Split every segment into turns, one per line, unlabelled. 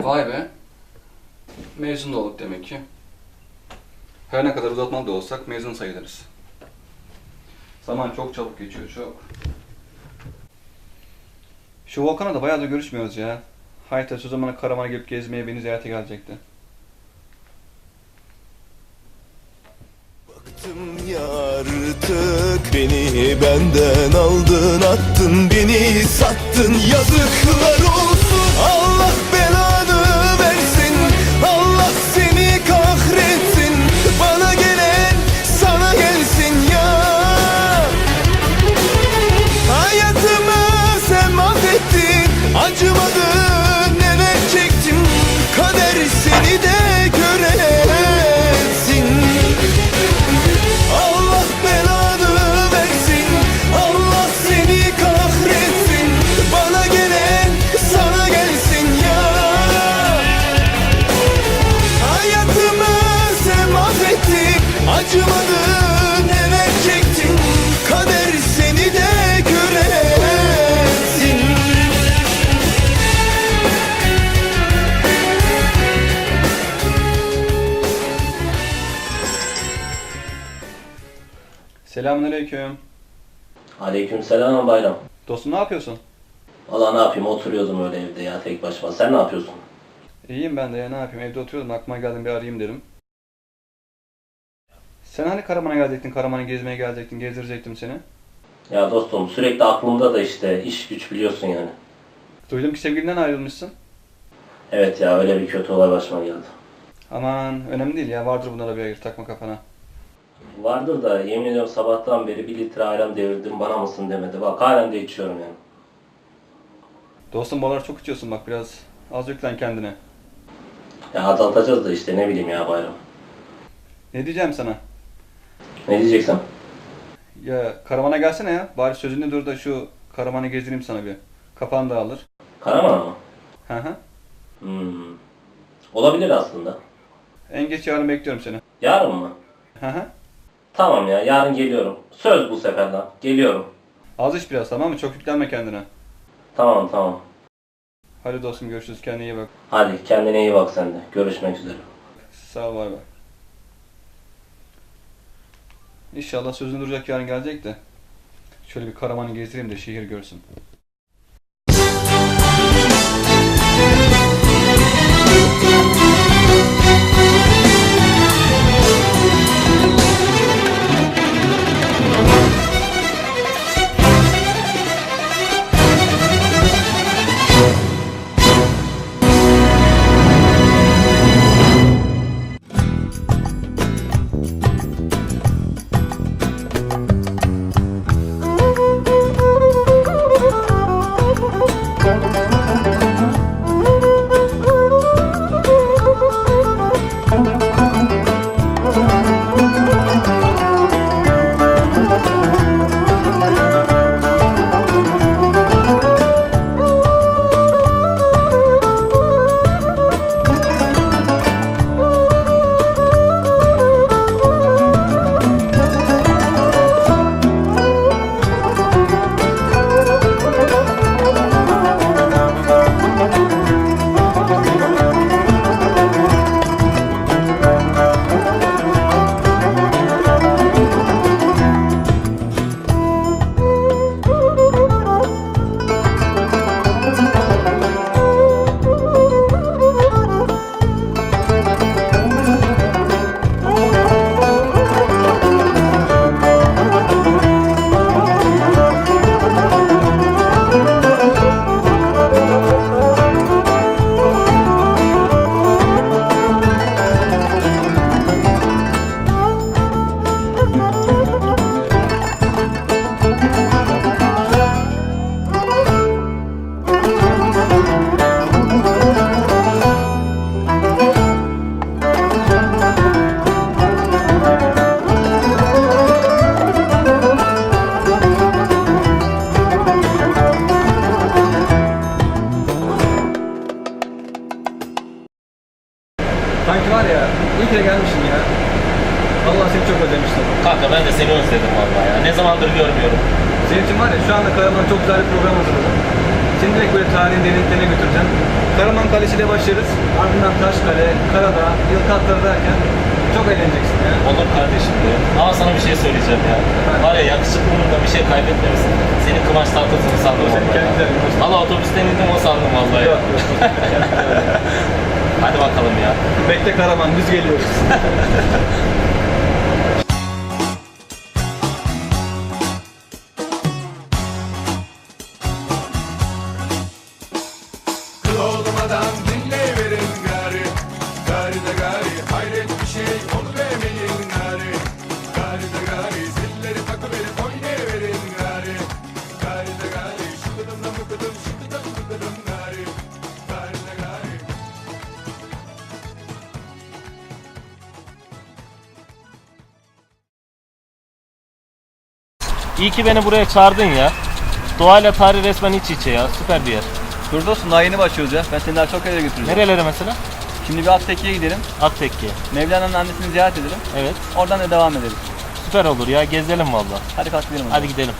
Vay be. Mezun da olduk demek ki. Her ne kadar uzatmalı da olsak mezun sayılırız. Zaman çok çabuk geçiyor, çok. Şu Volkan'la da bayağıdır görüşmüyoruz ya. Hayta o zamana Karaman'a gelip gezmeye beni ziyarete gelecekti.
Yartık Beni benden aldın attın Beni sattın. Yazıklar
Selamünaleyküm.
Aleykümselam bayram.
Dostum ne yapıyorsun?
Valla ne yapayım oturuyordum öyle evde ya tek başıma. Sen ne yapıyorsun?
İyiyim ben de ya ne yapayım evde oturuyordum aklıma geldim bir arayayım dedim. Sen hani Karaman'a gelecektin, Karaman'ı gezmeye gelecektin, gezdirecektim seni.
Ya dostum sürekli aklımda da işte iş güç biliyorsun yani.
Duydum ki sevgilinden ayrılmışsın.
Evet ya öyle bir kötü olay başıma geldi.
Aman önemli değil ya vardır bunlara bir hayır takma kafana.
Vardır da yemin ediyorum sabahtan beri bir litre ayran devirdim bana mısın demedi. Bak halen de içiyorum yani.
Dostum bu aralar çok içiyorsun bak biraz az yüklen kendine.
Ya azaltacağız da işte ne bileyim ya bayram.
Ne diyeceğim sana?
Ne diyeceksin?
Ya Karaman'a gelsene ya. Bari sözünde dur da şu Karaman'ı gezdireyim sana bir. Kapan dağılır.
Karaman mı?
Hı hı.
Hmm. Olabilir aslında.
En geç yarın bekliyorum seni.
Yarın mı?
Hı hı.
Tamam ya yarın geliyorum. Söz bu seferden. Geliyorum.
Az iç biraz tamam mı? Çok yüklenme kendine.
Tamam tamam.
Hadi dostum görüşürüz. Kendine iyi bak.
Hadi kendine iyi bak sen de. Görüşmek üzere.
Sağ ol bay bay. İnşallah sözünü duracak yarın gelecek de. Şöyle bir Karaman'ı gezdireyim de şehir görsün. İle başlarız.
Ki beni buraya çağırdın ya. Doğayla tarih resmen iç içe ya. Süper bir yer.
Dur dostum daha yeni başlıyoruz ya. Ben seni daha çok yere götüreceğim.
Nerelere mesela?
Şimdi bir Akteki'ye gidelim.
Aktekke.
Mevlana'nın annesini ziyaret edelim.
Evet.
Oradan da devam edelim.
Süper olur ya. Gezelim valla.
Hadi kalk gidelim. o
Hadi
zaman.
gidelim.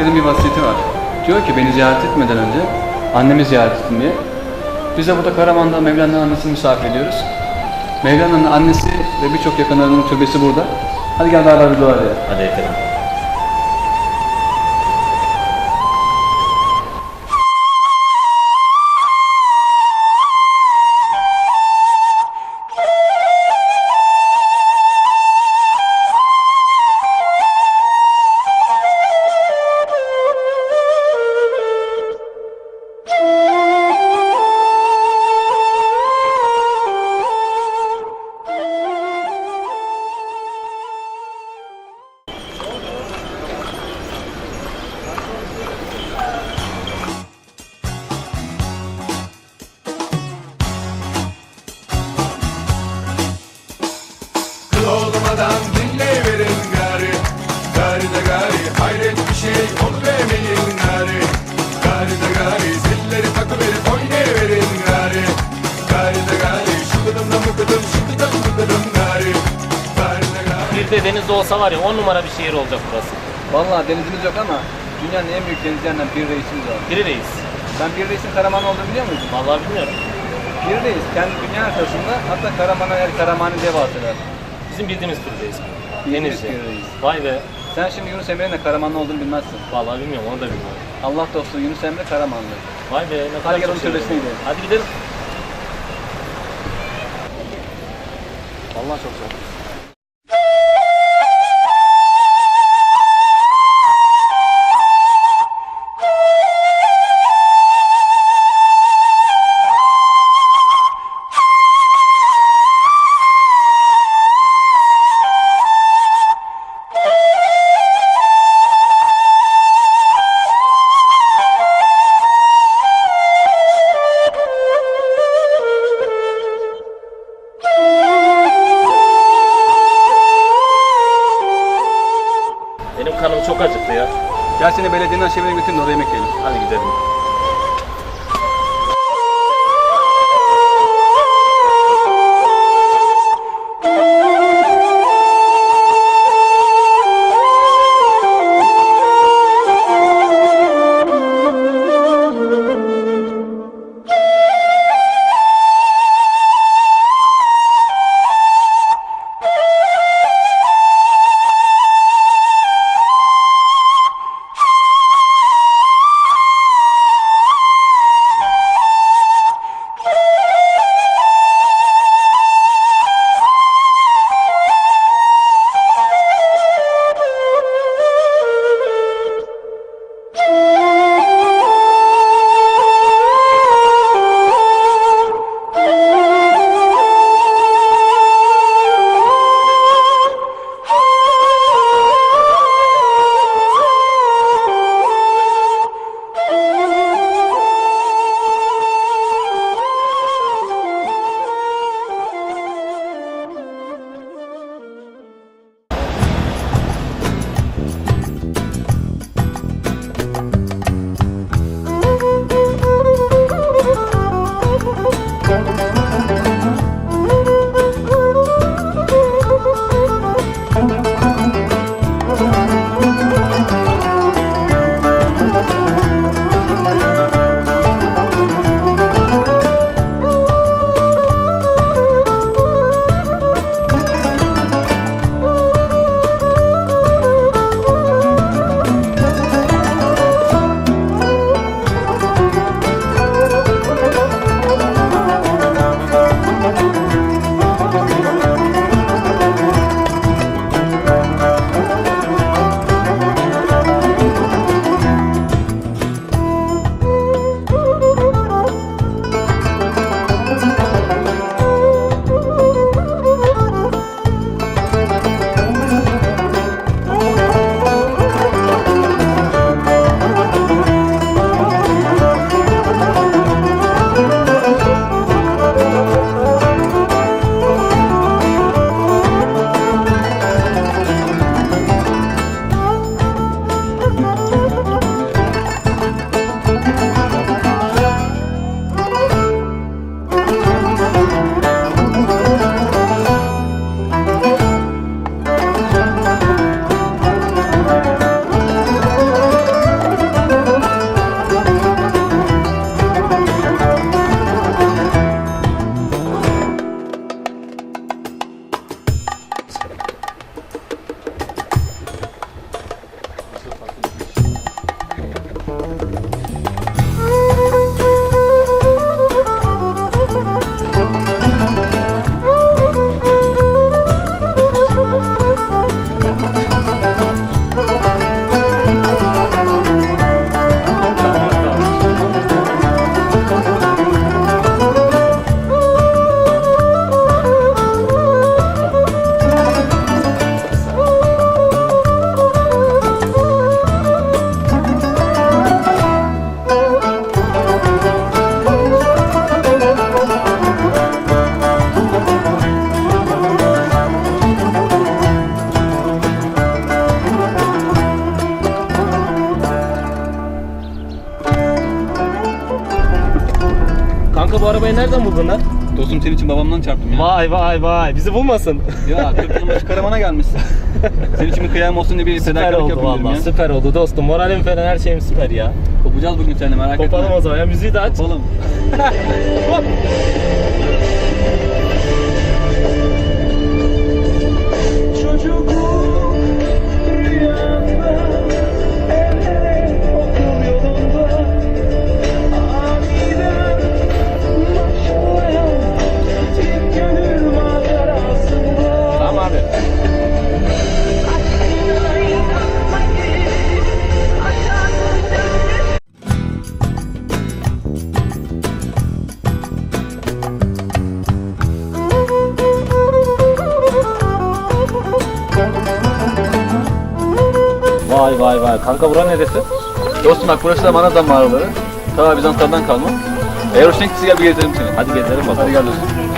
Hazretleri'nin bir vasiyeti var. Diyor ki beni ziyaret etmeden önce annemi ziyaret ettin diye. Biz de burada Karaman'da Mevlana'nın annesini misafir ediyoruz. Mevlana'nın annesi ve birçok yakınlarının türbesi burada. Hadi gel beraber bir dua edelim.
Hadi edelim.
De
deniz olsa var ya on numara bir şehir olacak burası.
Vallahi denizimiz yok ama dünyanın en büyük denizlerinden bir reisimiz var.
Biri reis.
Sen bir reisin Karaman olduğunu biliyor muydun?
Vallahi bilmiyorum.
Bir reis kendi dünya haritasında hatta Karaman'a el Karaman'ı diye bahseder.
Bizim bildiğimiz bir reis. Denizli.
bir reis.
Vay be.
Sen şimdi Yunus Emre'nin de Karamanlı olduğunu bilmezsin.
Vallahi bilmiyorum onu da bilmiyorum.
Allah dostu Yunus Emre Karamanlı.
Vay be ne kadar
gel
çok
onun
şey
türbesine
var.
gidelim.
Hadi gidelim.
Allah çok güzel.
Benim kanım çok acıktı ya.
Gel seni belediyenin aşevine götürün oraya yemek yiyelim.
Hadi gidelim.
Dostum senin için babamdan çarptım ya.
Vay vay vay. Bizi bulmasın.
Ya 40 yılın başı karamana gelmişsin. senin için bir kıyam olsun diye bir
süper
fedakarlık
oldu
yapıyorum
valla.
ya.
Süper oldu dostum. Moralim falan her şeyim süper ya.
Kopacağız bugün seninle merak etme.
Kopalım o zaman ya. Müziği de aç.
Kopalım.
Hop. Kanka bura neresi?
Dostum bak burası da Manazan mağaraları. Ta Bizanslardan kalma. Eğer hoşuna gittiyse gel bir gezelim seni.
Hadi gezelim bakalım.
Hadi gel dostum.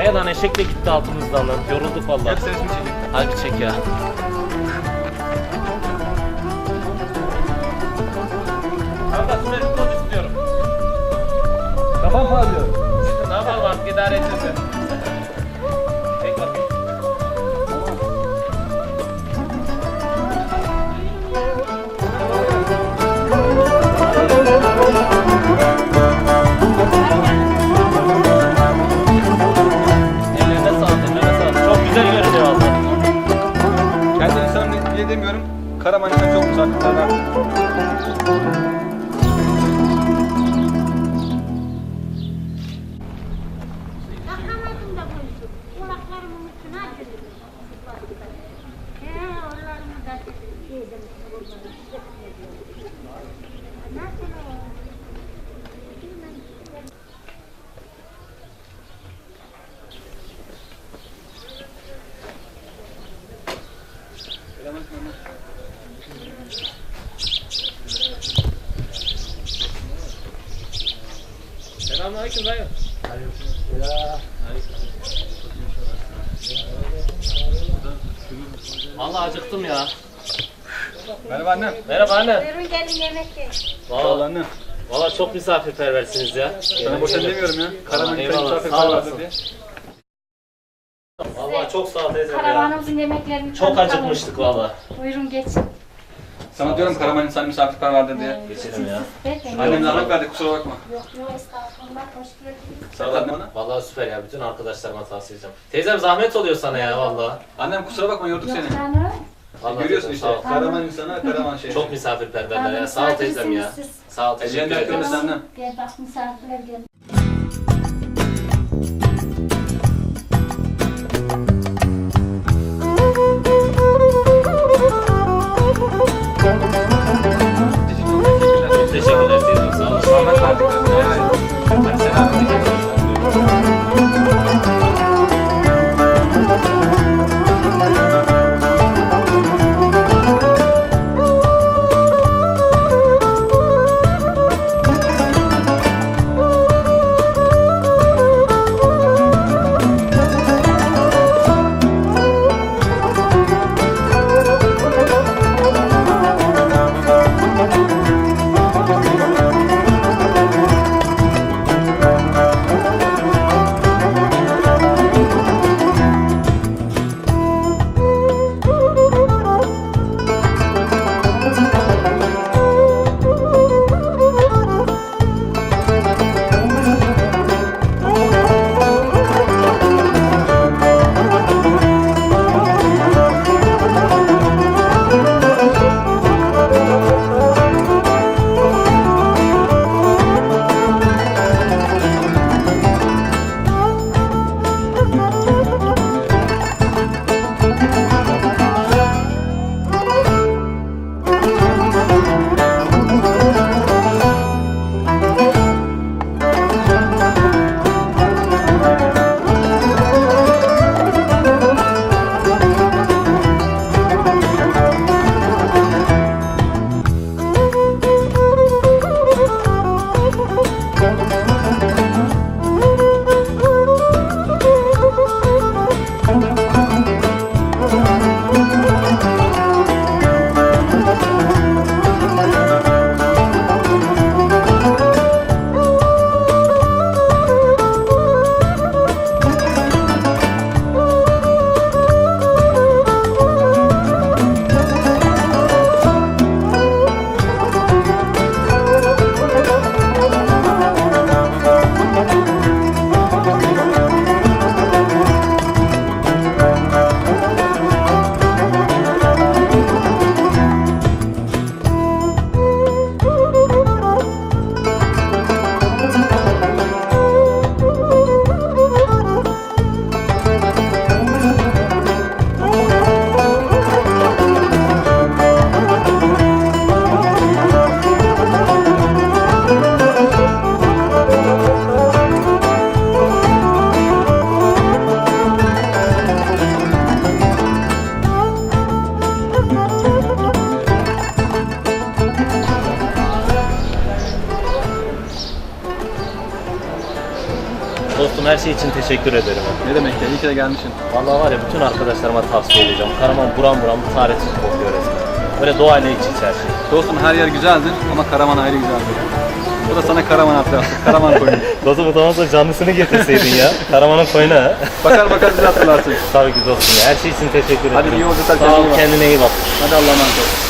He lan eşek de gitti altımızdan lan. Yorulduk vallahi.
sen ismi çekeyim.
Hadi bir çek ya. Kanka kod istiyorum.
Kafam parlıyor.
Ne yapalım artık idare edeceğiz
demiyorum. Karaman insan çok misafirperver.
Vallahi acıktım ya.
Merhaba annem.
Merhaba anne.
Buyurun gelin yemek yiyin.
Sağ ol
Vallahi,
annem.
vallahi çok misafirperversiniz ya.
Sana boşuna demiyorum ya. Karaman insan
Eyvallah, sağ
misafirperverdir
olasın.
diye.
Vallahi çok sağ ol teyzem ya.
Karavanımızın yemeklerini
Çok acıkmıştık vallahi.
Buyurun geçin.
Sana diyorum Karaman insan misafirperverdir diye.
Geçelim ya.
Annem zahmet verdi kusura bakma.
Yok yok estağfurullah hoş geldiniz.
Sağ ol annem bana.
Vallahi süper ya. Bütün arkadaşlarıma tavsiye edeceğim. Teyzem zahmet oluyor sana ya vallahi.
Annem kusura bakma yorduk
Yok
seni.
canım.
Vallahi
Görüyorsun işte.
Ol.
Karaman insana Karaman şey.
Çok misafirperverler ya.
Tamam,
Sağ ol teyzem ya. Sağ ol teşekkür ederim.
Gel bak misafirler geldi.
Şey için teşekkür ederim.
Ne demek ya? İyi ki de gelmişsin.
Vallahi var ya bütün arkadaşlarıma tavsiye edeceğim. Karaman buram buram bir tarihsiz kokuyor resmen. Böyle doğayla iç içe her şey.
Dostum her yer güzeldir ama Karaman ayrı güzeldir. Bu da sana Karaman hatırlattı. Karaman koyunu.
Dostum bu zaman sonra canlısını getirseydin ya. Karaman'ın koyuna ha.
Bakar bakar bizi hatırlarsın.
Tabii ki dostum ya. Her şey için teşekkür ederim.
Hadi iyi yolculuklar,
Sağ ol
kendine iyi bak.
kendine iyi bak.
Hadi Allah'a emanet ol.